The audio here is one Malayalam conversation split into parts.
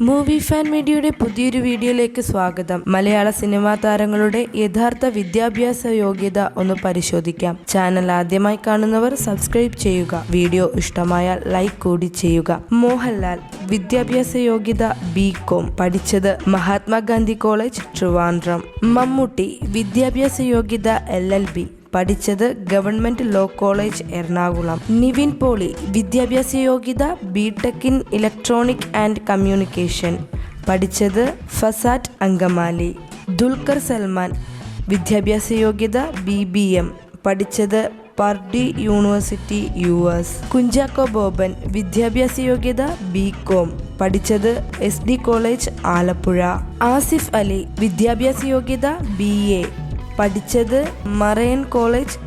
മൂവി ഫാൻ മീഡിയയുടെ പുതിയൊരു വീഡിയോയിലേക്ക് സ്വാഗതം. മലയാള സിനിമാ താരങ്ങളുടെ യഥാർത്ഥ വിദ്യാഭ്യാസ യോഗ്യത ഒന്ന് പരിശോധിക്കാം. ചാനൽ ആദ്യമായി കാണുന്നവർ സബ്സ്ക്രൈബ് ചെയ്യുക. വീഡിയോ ഇഷ്ടമായാൽ ലൈക്ക് കൂടി ചെയ്യുക. മോഹൻലാൽ വിദ്യാഭ്യാസ യോഗ്യത ബി കോം പഠിച്ചത് മഹാത്മാഗാന്ധി കോളേജ് ട്രിവാൻഡ്രം. മമ്മൂട്ടി വിദ്യാഭ്യാസ യോഗ്യത എൽ എൽ ബി. പഠിച്ചത് government law college Ernakulam. Nivin Pauly വിദ്യാഭ്യാസ യോഗ്യത B Tech in electronic and communication പഠിച്ചത് ഫസാറ്റ് അങ്കമാലി. ദുൽഖർ സൽമാൻ വിദ്യാഭ്യാസ യോഗ്യത ബി ബി എം പഠിച്ചത് Purdue university U S. Kunchacko Boban വിദ്യാഭ്യാസ യോഗ്യത ബി കോം പഠിച്ചത് S D college Alappuzha. Asif Ali വിദ്യാഭ്യാസ യോഗ്യത ബി എ പഠിച്ചത് മറയൻ കോളേജ്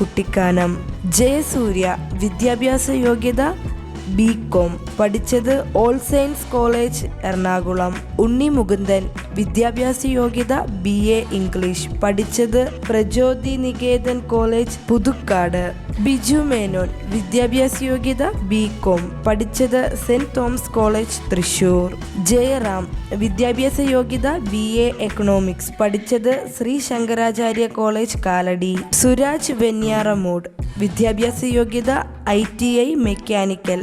കുട്ടിക്കാനം. ജയസൂര്യ വിദ്യാഭ്യാസ യോഗ്യത ബി കോം. പഠിച്ചത് all science college Ernakulam. Unni Mukundan വിദ്യാഭ്യാസ യോഗ്യത ബി എ ഇംഗ്ലീഷ് പഠിച്ചത് പ്രചോദി നികേതൻ കോളേജ് പുതുക്കാട്. ബിജു മേനോൻ വിദ്യാഭ്യാസ യോഗ്യത ബി കോം പഠിച്ചത് saint Thomas college Thrissur. Jayaram വിദ്യാഭ്യാസ യോഗ്യത ബി എ എക്കണോമിക്സ് പഠിച്ചത് ശ്രീ ശങ്കരാചാര്യ കോളേജ് കാലടി. സുരാജ് വെന്യാറമൂഡ് വിദ്യാഭ്യാസ യോഗ്യത ഐ ടി ഐ മെക്കാനിക്കൽ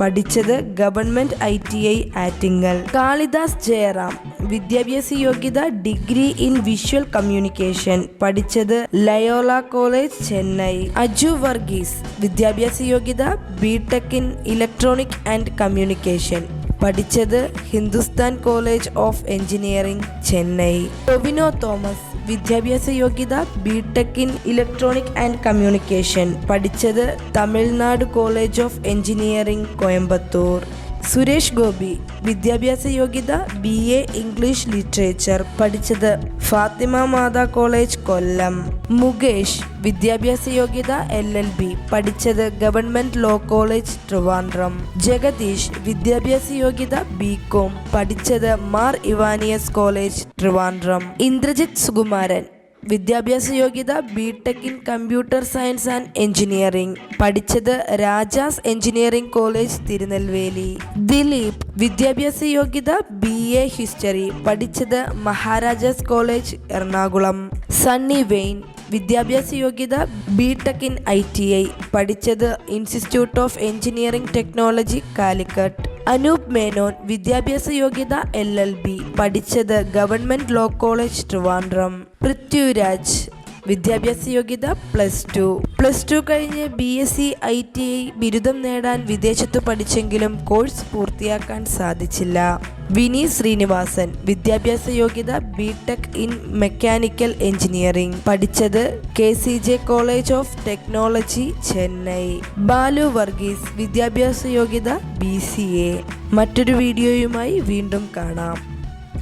പഠിച്ചത് government I T I Attingal Kalidas Jayaram വിദ്യാഭ്യാസ യോഗ്യത ഡിഗ്രി ഇൻ വിഷ്വൽ കമ്മ്യൂണിക്കേഷൻ. പഠിച്ചത് ലയോള കോളേജ് ചെന്നൈ. അജു വർഗീസ് വിദ്യാഭ്യാസ യോഗ്യത B Tech in electronic and communication. പഠിച്ചത് Hindustan college of engineering Chennai. Tovino Thomas വിദ്യാഭ്യാസ യോഗ്യത B Tech in electronic and communication. പഠിച്ചത് Tamil Nadu college of engineering Coimbatore. Suresh Gopi വിദ്യാഭ്യാസ യോഗ്യത ബി എ ഇംഗ്ലീഷ് ലിറ്ററേച്ചർ പഠിച്ചത് ഫാത്തിമ മാതാ കോളേജ് കൊല്ലം. മുകേഷ് വിദ്യാഭ്യാസ യോഗ്യത എൽ എൽ ബി പഠിച്ചത് government law college Trivandrum. Jagadish വിദ്യാഭ്യാസ യോഗ്യത ബി കോം പഠിച്ചത് മാർ ഇവാനിയസ് കോളേജ് ട്രിവാൻഡ്രം. ഇന്ദ്രജിത് സുകുമാരൻ വിദ്യാഭ്യാസ യോഗ്യത B tech in computer science and engineering പഠിച്ചത് രാജാസ് എഞ്ചിനീയറിംഗ് കോളേജ് തിരുനെൽവേലി. ദിലീപ് വിദ്യാഭ്യാസ യോഗ്യത ബി എ ഹിസ്റ്ററി. പഠിച്ചത് മഹാരാജാസ് കോളേജ് എറണാകുളം. സണ്ണി വെയിൻ വിദ്യാഭ്യാസ യോഗ്യത B tech in I T I പഠിച്ചത് institute of engineering technology Calicut. Anoop Menon വിദ്യാഭ്യാസ യോഗ്യത എൽ എൽ ബി പഠിച്ചത് government law college Trivandrum. Prithviraj വിദ്യാഭ്യാസ യോഗ്യത പ്ലസ് ടു. പ്ലസ് ടു കഴിഞ്ഞ് B S C I T I ബിരുദം നേടാൻ വിദേശത്ത് പഠിച്ചെങ്കിലും കോഴ്സ് പൂർത്തിയാക്കാൻ സാധിച്ചില്ല. വിനി ശ്രീനിവാസൻ വിദ്യാഭ്യാസ യോഗ്യത B tech in mechanical engineering പഠിച്ചത് K C J college of technology Chennai Balu Varghese വിദ്യാഭ്യാസ യോഗ്യത ബി സി എ മറ്റൊരു വീഡിയോയുമായി വീണ്ടും കാണാം.